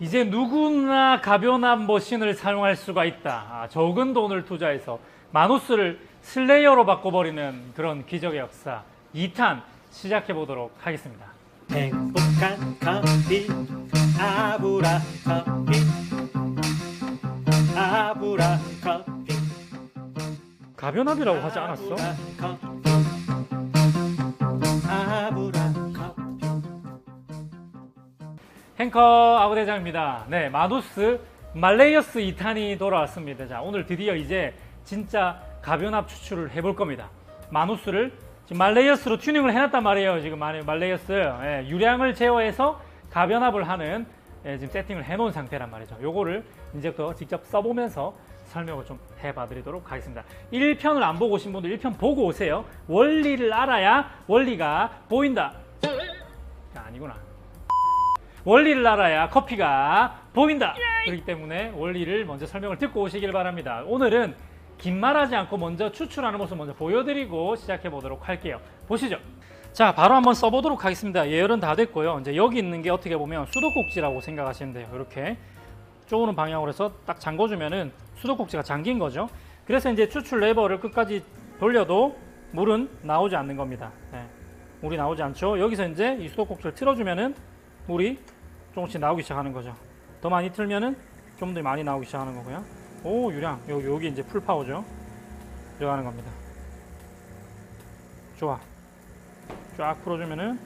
이제 누구나 가변압 머신을 사용할 수가 있다. 아, 적은 돈을 투자해서 마누스를 슬레이어로 바꿔버리는 그런 기적의 역사 2탄 시작해 보도록 하겠습니다. 행복한 커피 아브라 커피 아브라 커피 가변압이라고 하지 않았어? 아브라 커피 아브라 행커 아부대장입니다. 네, 마누스 말레이어스 2탄이 돌아왔습니다. 자, 오늘 드디어 이제 진짜 가변압 추출을 해볼 겁니다. 마누스를 지금 말레이어스로 튜닝을 해놨단 말이에요. 지금 말- 말레이어스 예, 유량을 제어해서 가변압을 하는 예, 지금 세팅을 해놓은 상태란 말이죠. 요거를 이제부터 직접 써보면서 설명을 좀 해봐드리도록 하겠습니다. 1편을 안 보고 오신 분들 1편 보고 오세요. 원리를 알아야 원리가 보인다. 야, 아니구나. 원리를 알아야 커피가 보인다. 그렇기 때문에 원리를 먼저 설명을 듣고 오시길 바랍니다. 오늘은 긴 말하지 않고 먼저 추출하는 모습 먼저 보여드리고 시작해 보도록 할게요. 보시죠. 자, 바로 한번 써보도록 하겠습니다. 예열은 다 됐고요. 이제 여기 있는 게 어떻게 보면 수도꼭지라고 생각하시면 돼요. 이렇게 쪼는 방향으로 해서 딱 잠궈주면은 수도꼭지가 잠긴 거죠. 그래서 이제 추출 레버를 끝까지 돌려도 물은 나오지 않는 겁니다. 네. 물이 나오지 않죠. 여기서 이제 이 수도꼭지를 틀어주면은 물이 조금씩 나오기 시작하는 거죠. 더 많이 틀면은 좀 더 많이 나오기 시작하는 거고요. 오 유량 여기 여기 이제 풀 파워죠. 들어가는 겁니다. 좋아. 쫙 풀어주면은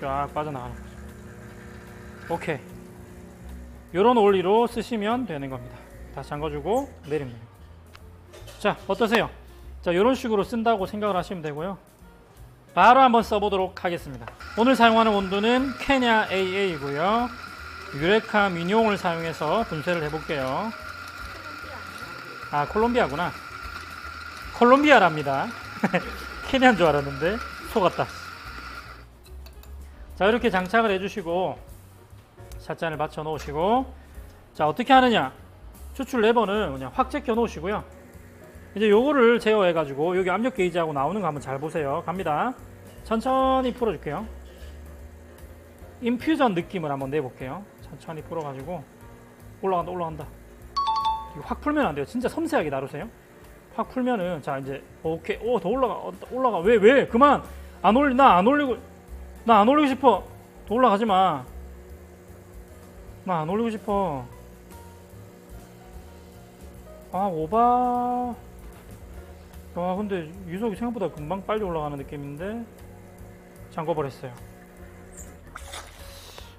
쫙 빠져나가는 거죠. 오케이. 이런 원리로 쓰시면 되는 겁니다. 다시 잠궈주고 내립니다. 자 어떠세요? 자 이런 식으로 쓴다고 생각을 하시면 되고요. 바로 한번 써보도록 하겠습니다. 오늘 사용하는 원두는 케냐 AA이고요. 유레카 민용을 사용해서 분쇄를 해볼게요. 아 콜롬비아구나. 콜롬비아랍니다. 케냐인 줄 알았는데 속았다. 자 이렇게 장착을 해주시고 샷잔을 받쳐 놓으시고 자 어떻게 하느냐 추출 레버는 그냥 확 제껴 놓으시고요. 이제 요거를 제어해 가지고 여기 압력 게이지하고 나오는 거 한번 잘 보세요. 갑니다. 천천히 풀어 줄게요. 인퓨전 느낌을 한번 내 볼게요. 천천히 풀어 가지고 올라간다 올라간다. 확 풀면 안 돼요. 진짜 섬세하게 나르세요. 확 풀면은 자 이제 오케이 오 더 올라가 어, 더 올라가 왜 왜 그만 안 올리 나 안 올리고 나 안 올리고 싶어 더 올라가지 마. 나 안 올리고 싶어. 아 오바. 아 근데 유속이 생각보다 금방 빨리 올라가는 느낌인데 잠궈버렸어요.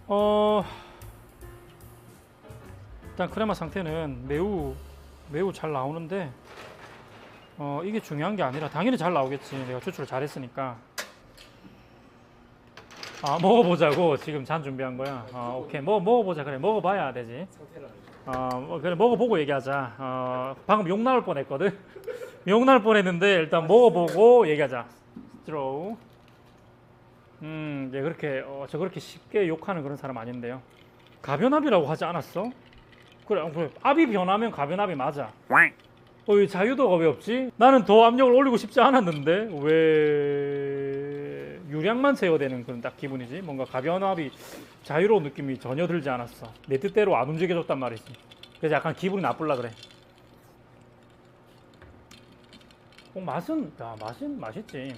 어 일단 크레마 상태는 매우 매우 잘 나오는데 어 이게 중요한 게 아니라 당연히 잘 나오겠지. 내가 추출을 잘 했으니까. 아 먹어보자고 지금 잔 준비한 거야? 아 오케이. 뭐 먹어보자. 그래 먹어봐야 되지. 어 뭐, 그래 먹어보고 얘기하자. 어 방금 욕 나올 뻔했거든 욕 나올 뻔했는데 일단 먹어보고 얘기하자 스트로우 음, 네, 그렇게 어, 저 그렇게 쉽게 욕하는 그런 사람 아닌데요. 가변압이라고 하지 않았어? 그래, 어, 그래. 압이 변하면 가변압이 맞아. 어, 왜 자유도가 왜 없지? 나는 더 압력을 올리고 싶지 않았는데 왜 유량만 제어되는 그런 딱 기분이지? 뭔가 가변압이 자유로운 느낌이 전혀 들지 않았어. 내 뜻대로 안 움직여줬단 말이지. 그래서 약간 기분이 나쁠라 그래. 어, 맛은, 야, 맛은 맛있지.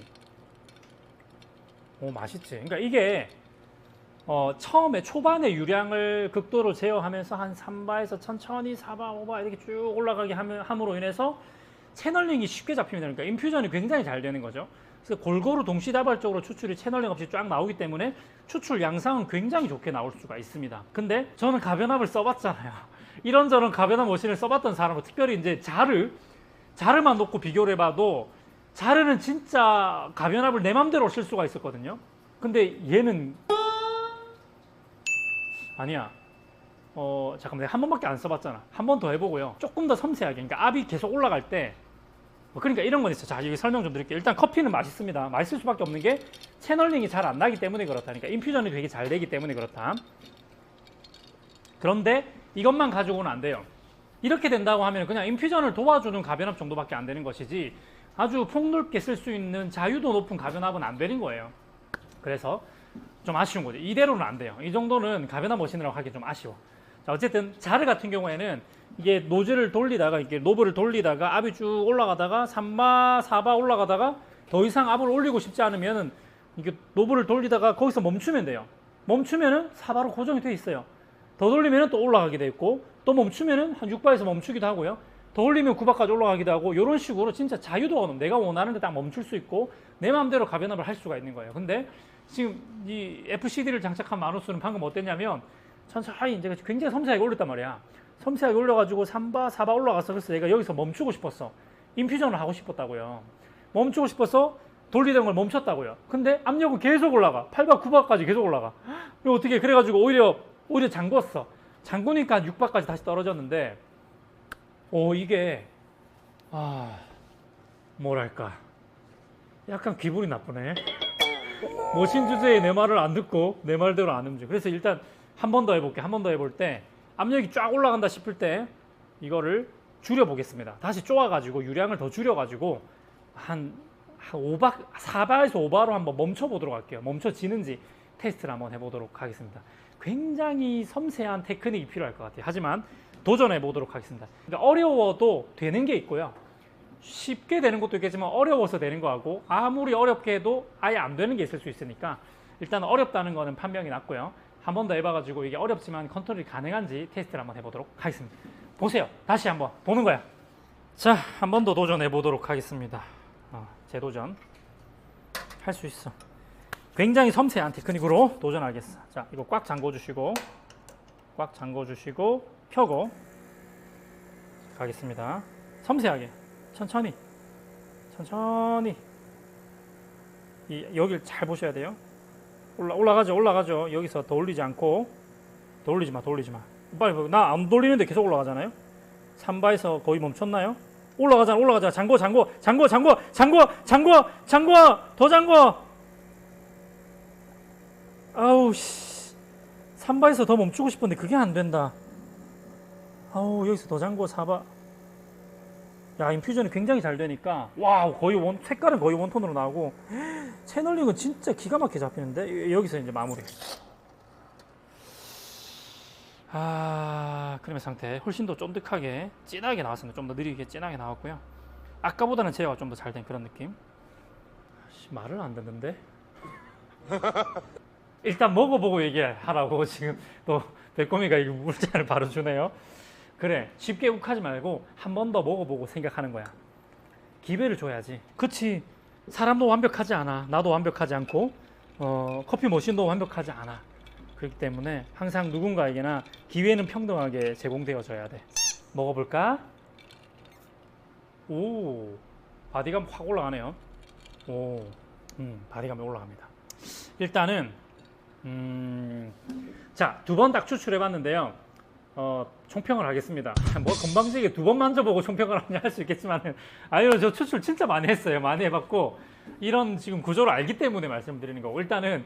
오 맛있지. 그러니까 이게 어, 처음에 초반에 유량을 극도로 제어하면서 한 3바에서 천천히 4바, 5바 이렇게 쭉 올라가게 함으로 인해서 채널링이 쉽게 잡히면 되니까 인퓨전이 굉장히 잘 되는 거죠. 그래서 골고루 동시다발적으로 추출이 채널링 없이 쫙 나오기 때문에 추출 양상은 굉장히 좋게 나올 수가 있습니다. 근데 저는 가변압을 써봤잖아요. 이런저런 가변압 머신을 써봤던 사람은 특별히 이제 자르, 자르만 놓고 비교를 해봐도 자르는 진짜 가변압을 내 맘대로 쓸 수가 있었거든요. 근데 얘는 아니야. 어 잠깐만 내가 한 번밖에 안 써봤잖아. 한 번 더 해보고요. 조금 더 섬세하게. 그러니까 압이 계속 올라갈 때. 뭐 그러니까 이런 건 있어. 자 여기 설명 좀 드릴게요. 일단 커피는 맛있습니다. 맛있을 수밖에 없는 게 채널링이 잘 안 나기 때문에 그렇다. 그러니까 인퓨전이 되게 잘 되기 때문에 그렇다. 그런데 이것만 가지고는 안 돼요. 이렇게 된다고 하면 그냥 인퓨전을 도와주는 가변압 정도밖에 안 되는 것이지 아주 폭넓게 쓸 수 있는 자유도 높은 가변압은 안 되는 거예요. 그래서 좀 아쉬운 거죠. 이대로는 안 돼요. 이 정도는 가변압 머신이라고 하기 좀 아쉬워. 자, 어쨌든 자르 같은 경우에는 이게 노즐을 돌리다가 이게 노브를 돌리다가 압이 쭉 올라가다가 3바, 4바 올라가다가 더 이상 압을 올리고 싶지 않으면은 이게 노브를 돌리다가 거기서 멈추면 돼요. 멈추면은 4바로 고정이 돼 있어요. 더 돌리면은 또 올라가게 돼 있고 또 멈추면은 한 6바에서 멈추기도 하고요. 더 올리면 9바까지 올라가기도 하고 이런 식으로 진짜 자유도가 높- 내가 원하는 데 딱 멈출 수 있고 내 마음대로 가변압을 할 수가 있는 거예요. 근데 지금 이 FCD를 장착한 마누스는 방금 어땠냐면 천천히 이제 굉장히 섬세하게 올렸단 말이야. 섬세하게 올려가지고 3바, 4바 올라갔어. 그래서 내가 여기서 멈추고 싶었어. 인퓨전을 하고 싶었다고요. 멈추고 싶어서 돌리던 걸 멈췄다고요. 근데 압력은 계속 올라가. 8바, 9바까지 계속 올라가. 이거 어떻게 그래가지고 오히려 오히려 잠궜어. 잠그니까 6바까지 다시 떨어졌는데, 오 이게 아 뭐랄까 약간 기분이 나쁘네. 모신 주제에 내 말을 안 듣고 내 말대로 안 움직여. 그래서 일단 한 번 더 해볼게. 한 번 더 해볼 때 압력이 쫙 올라간다 싶을 때 이거를 줄여 보겠습니다. 다시 쪼아가지고 유량을 더 줄여가지고 한, 한 5바, 4바에서 5바로 한번 멈춰보도록 할게요. 멈춰지는지 테스트를 한번 해보도록 하겠습니다. 굉장히 섬세한 테크닉이 필요할 것 같아요. 하지만 도전해 보도록 하겠습니다. 그러니까 어려워도 되는 게 있고요. 쉽게 되는 것도 있겠지만 어려워서 되는 거하고 아무리 어렵게 해도 아예 안 되는 게 있을 수 있으니까 일단 어렵다는 거는 판명이 났고요. 한 번 더 해봐가지고 이게 어렵지만 컨트롤이 가능한지 테스트를 한번 해보도록 하겠습니다. 보세요. 다시 한번 보는 거야. 자, 한 번 더 도전해 보도록 하겠습니다. 어, 재도전 할 수 있어. 굉장히 섬세한 테크닉으로 도전하겠어. 자, 이거 꽉 잠궈 주시고 꽉 잠궈 주시고 펴고 가겠습니다. 섬세하게 천천히 천천히 이 여기를 잘 보셔야 돼요. 올라 올라가죠, 올라가죠. 여기서 더 올리지 않고 더 올리지 마, 더 올리지 마. 빨리 나 안 돌리는데 계속 올라가잖아요. 3바에서 거의 멈췄나요? 올라가잖아, 올라가잖아. 잠궈, 잠궈, 잠궈, 잠궈, 잠궈, 잠궈, 잠궈, 더 잠궈. 아우 씨. 3바에서 더 멈추고 싶은데 그게 안 된다. 아우 여기서 더 잠궈 4바. 야 인퓨전이 굉장히 잘 되니까 와우 거의 원 색깔은 거의 원톤으로 나오고 채널링은 진짜 기가 막히게 잡히는데 여기서 이제 마무리. 아 크림의 상태 훨씬 더 쫀득하게 진하게 나왔습니다. 좀 더 느리게 진하게 나왔고요. 아까보다는 제어가 좀 더 잘 된 그런 느낌. 씨, 말을 안 듣는데. 일단 먹어보고 얘기하라고 지금 또 백곰이가 이 물잔을 바로 주네요. 그래 쉽게 욱하지 말고 한 번 더 먹어보고 생각하는 거야. 기회를 줘야지. 그치. 사람도 완벽하지 않아. 나도 완벽하지 않고 어, 커피 머신도 완벽하지 않아. 그렇기 때문에 항상 누군가에게나 기회는 평등하게 제공되어져야 돼. 먹어볼까? 오, 바디감 확 올라가네요. 오, 음, 바디감이 올라갑니다. 일단은 음, 자, 두 번 딱 추출해 봤는데요. 어, 총평을 하겠습니다. 뭐 건방지게 두 번 만져보고 총평을 하냐 할 수 있겠지만은 아니요, 저 추출 진짜 많이 했어요. 많이 해봤고 이런 지금 구조를 알기 때문에 말씀드리는 거고 일단은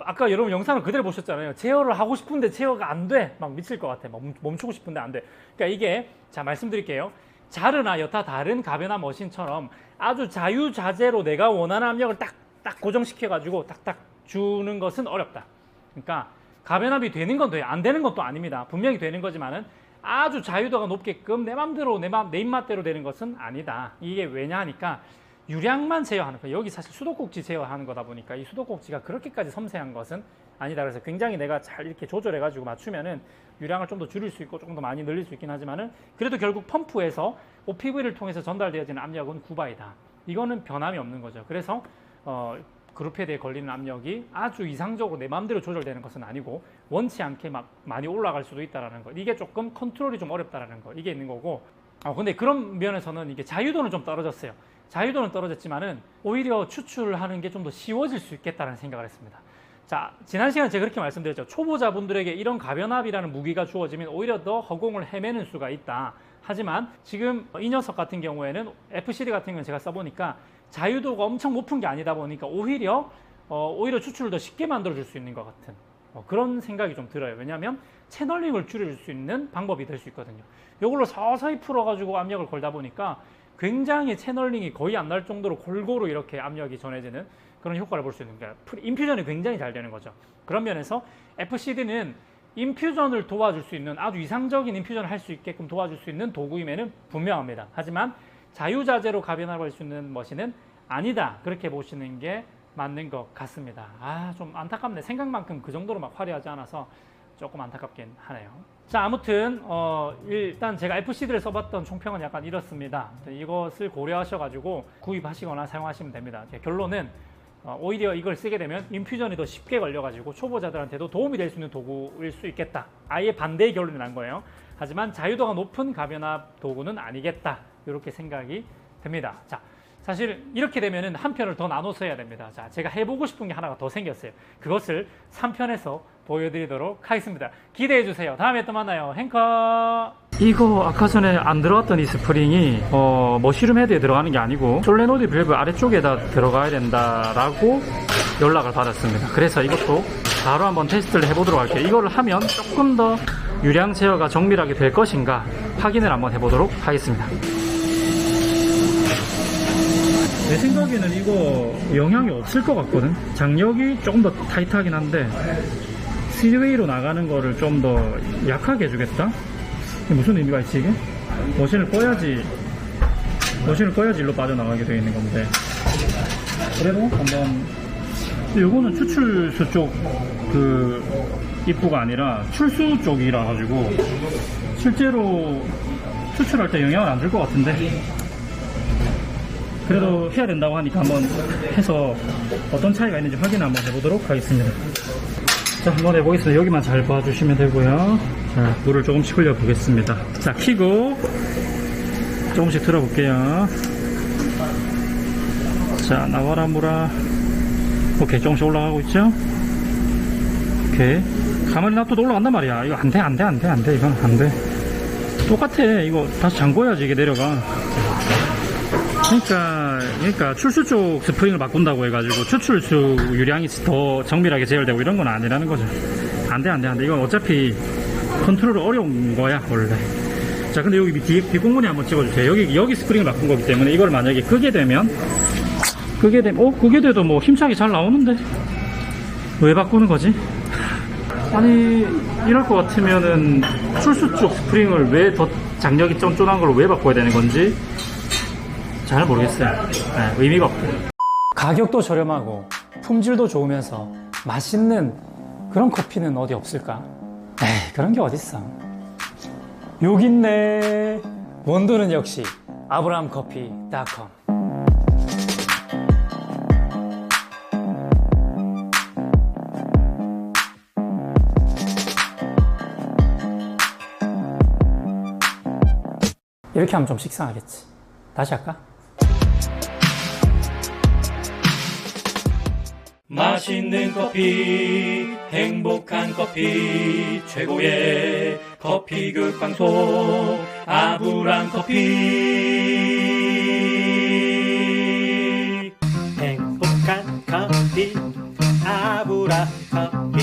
아까 여러분 영상을 그대로 보셨잖아요. 제어를 하고 싶은데 제어가 안 돼. 막 미칠 것 같아. 막 멈- 멈추고 싶은데 안 돼. 그러니까 이게 자 말씀드릴게요. 자르나 여타 다른 가변화 머신처럼 아주 자유자재로 내가 원하는 압력을 딱 딱 고정시켜 가지고 딱딱 주는 것은 어렵다. 그러니까 가변압이 되는 건 돼. 안 되는 것도 아닙니다. 분명히 되는 거지만은 아주 자유도가 높게끔 내 맘대로 내, 맘, 내 입맛대로 되는 것은 아니다. 이게 왜냐 하니까 유량만 제어하는 거예요. 여기 사실 수도꼭지 제어하는 거다 보니까 이 수도꼭지가 그렇게까지 섬세한 것은 아니다. 그래서 굉장히 내가 잘 이렇게 조절해 가지고 맞추면은 유량을 좀 더 줄일 수 있고 조금 더 많이 늘릴 수 있긴 하지만은 그래도 결국 펌프에서 OPV를 통해서 전달되어지는 압력은 9바이다. 이거는 변함이 없는 거죠. 그래서 어, 그룹헤드에 걸리는 압력이 아주 이상적으로 내 마음대로 조절되는 것은 아니고 원치 않게 막 많이 올라갈 수도 있다라는 거. 이게 조금 컨트롤이 좀 어렵다라는 거. 이게 있는 거고. 어, 근데 그런 면에서는 이게 자유도는 좀 떨어졌어요. 자유도는 떨어졌지만은 오히려 추출하는 게 좀 더 쉬워질 수 있겠다는 생각을 했습니다. 자, 지난 시간에 제가 그렇게 말씀드렸죠. 초보자분들에게 이런 가변압이라는 무기가 주어지면 오히려 더 허공을 헤매는 수가 있다. 하지만 지금 이 녀석 같은 경우에는 FCD 같은 경우는 제가 써보니까 자유도가 엄청 높은 게 아니다 보니까 오히려 어, 오히려 추출을 더 쉽게 만들어줄 수 있는 것 같은 어, 그런 생각이 좀 들어요. 왜냐하면 채널링을 줄일 수 있는 방법이 될 수 있거든요. 이걸로 서서히 풀어가지고 압력을 걸다 보니까 굉장히 채널링이 거의 안 날 정도로 골고루 이렇게 압력이 전해지는 그런 효과를 볼 수 있는. 풀- 인퓨전이 굉장히 잘 되는 거죠. 그런 면에서 FCD는 인퓨전을 도와줄 수 있는 아주 이상적인 인퓨전을 할 수 있게끔 도와줄 수 있는 도구임에는 분명합니다. 하지만 자유자재로 가변화할 수 있는 머신은 아니다. 그렇게 보시는 게 맞는 것 같습니다. 아, 좀 안타깝네. 생각만큼 그 정도로 막 화려하지 않아서 조금 안타깝긴 하네요. 자, 아무튼 어, 일단 제가 FCD를 써봤던 총평은 약간 이렇습니다. 이것을 고려하셔가지고 구입하시거나 사용하시면 됩니다. 제 결론은 어, 오히려 이걸 쓰게 되면 인퓨전이 더 쉽게 걸려가지고 초보자들한테도 도움이 될 수 있는 도구일 수 있겠다. 아예 반대의 결론이 난 거예요. 하지만 자유도가 높은 가변압 도구는 아니겠다. 이렇게 생각이 듭니다. 자, 사실 이렇게 되면은 한 편을 더 나눠서 해야 됩니다. 자, 제가 해보고 싶은 게 하나가 더 생겼어요. 그것을 3편에서 보여드리도록 하겠습니다. 기대해 주세요. 다음에 또 만나요. 행커. 이거 아까 전에 안 들어갔던 이 스프링이 어, 머시룸 헤드에 들어가는 게 아니고 솔레노드 밸브 아래쪽에다 들어가야 된다라고 연락을 받았습니다. 그래서 이것도 바로 한번 테스트를 해보도록 할게요. 이거를 하면 조금 더 유량 제어가 정밀하게 될 것인가 확인을 한번 해보도록 하겠습니다. 내 생각에는 이거 영향이 없을 것 같거든. 장력이 조금 더 타이트하긴 한데 스리웨이로 나가는 거를 좀 더 약하게 해주겠다. 무슨 의미가 있지 이게? 머신을 꺼야지 머신을 꺼야지 일로 빠져나가게 되어 있는 건데 그래도 한번 요거는 추출수 쪽 그 입구가 아니라 출수 쪽이라 가지고 실제로 추출할 때 영향을 안 줄 것 같은데 그래도 해야 된다고 하니까 한번 해서 어떤 차이가 있는지 확인 한번 해보도록 하겠습니다. 자, 한번 해보겠습니다. 여기만 잘 봐주시면 되고요. 자, 물을 조금씩 흘려 보겠습니다. 자, 키고 조금씩 틀어볼게요. 자, 나와라 물아. 오케이, 조금씩 올라가고 있죠? 오케이. 가만히 놔둬도 올라간단 말이야. 이거 안 돼, 안 돼, 안 돼, 안 돼. 이건 안 돼. 똑같아. 이거 다시 잠궈야지 이게 내려가. 그러니까 그러니까 출수 쪽 스프링을 바꾼다고 해가지고 추출수 유량이 더 정밀하게 제어되고 이런 건 아니라는 거죠. 안 돼 안 돼 안 돼 이건 어차피 컨트롤 어려운 거야 원래. 자 근데 여기 뒤에 뒷공문에 한번 찍어주세요. 여기 여기 스프링을 바꾼 거기 때문에 이걸 만약에 끄게 되면 끄게 되면 어 그게 돼도 뭐 힘차게 잘 나오는데 왜 바꾸는 거지? 아니 이럴 것 같으면은 출수 쪽 스프링을 왜 더 장력이 쫀쫀한 걸 왜 바꿔야 되는 건지 잘 모르겠어요. 네, 의미가 없고. 가격도 저렴하고 품질도 좋으면서 맛있는 그런 커피는 어디 없을까? 에이, 그런 게 어딨어. 여기 있네. 원두는 역시 아브라함커피닷컴. 이렇게 하면 좀 식상하겠지. 다시 할까? 맛있는 커피, 행복한 커피, 최고의 커피 교육 방송, 아브람 커피. 행복한 커피 아브라 커피